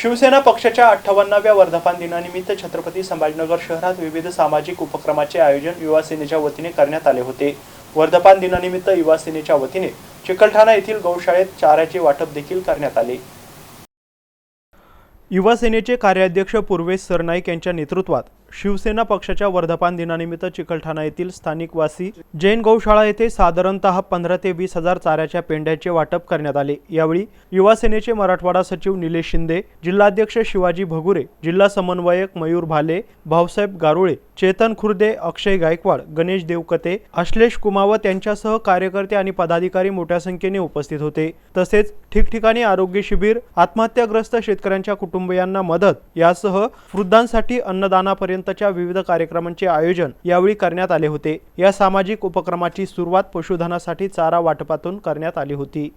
शिवसेना पक्षाच्या अठ्ठावन्नाव्या वर्धापन दिनानिमित्त छत्रपती संभाजीनगर शहरात विविध सामाजिक उपक्रमाचे आयोजन युवा सेनेच्या वतीने करण्यात आले होते. वर्धापन दिनानिमित्त युवा सेनेच्या वतीने चिकलठाणा येथील गौशाळेत चाऱ्याचे वाटप देखील करण्यात आले. युवा सेनेचे कार्याध्यक्ष पूर्वेश सरनाईक यांच्या नेतृत्वात शिवसेना पक्षाच्या वर्धापन दिनानिमित्त चिकलठाणा येथील स्थानिक वासी जैन गौशाळा येथे साधारणतः पंधरा ते वीस हजार चाऱ्याच्या पेंड्याचे वाटप करण्यात आले. यावेळी युवा सेनेचे मराठवाडा सचिव निलेश शिंदे जिल्हाध्यक्ष शिवाजी भगुरे जिल्हा समन्वयक मयूर भाले भाऊसाहेब गारुळे चेतन खुर्दे अक्षय गायकवाड गणेश देवकते अश्लेष कुमावत यांच्यासह कार्यकर्ते आणि पदाधिकारी मोठ्या संख्येने उपस्थित होते. तसेच ठिकठिकाणी आरोग्य शिबिर आत्महत्याग्रस्त शेतकऱ्यांच्या कुटुंबियांना मदत यासह वृद्धांसाठी अन्नदानापर्यंत पर्यंतच्या विविध कार्यक्रमांचे आयोजन यावेळी करण्यात आले होते. या सामाजिक उपक्रमाची सुरुवात पशुधनासाठी चारा वाटपातून करण्यात आली होती.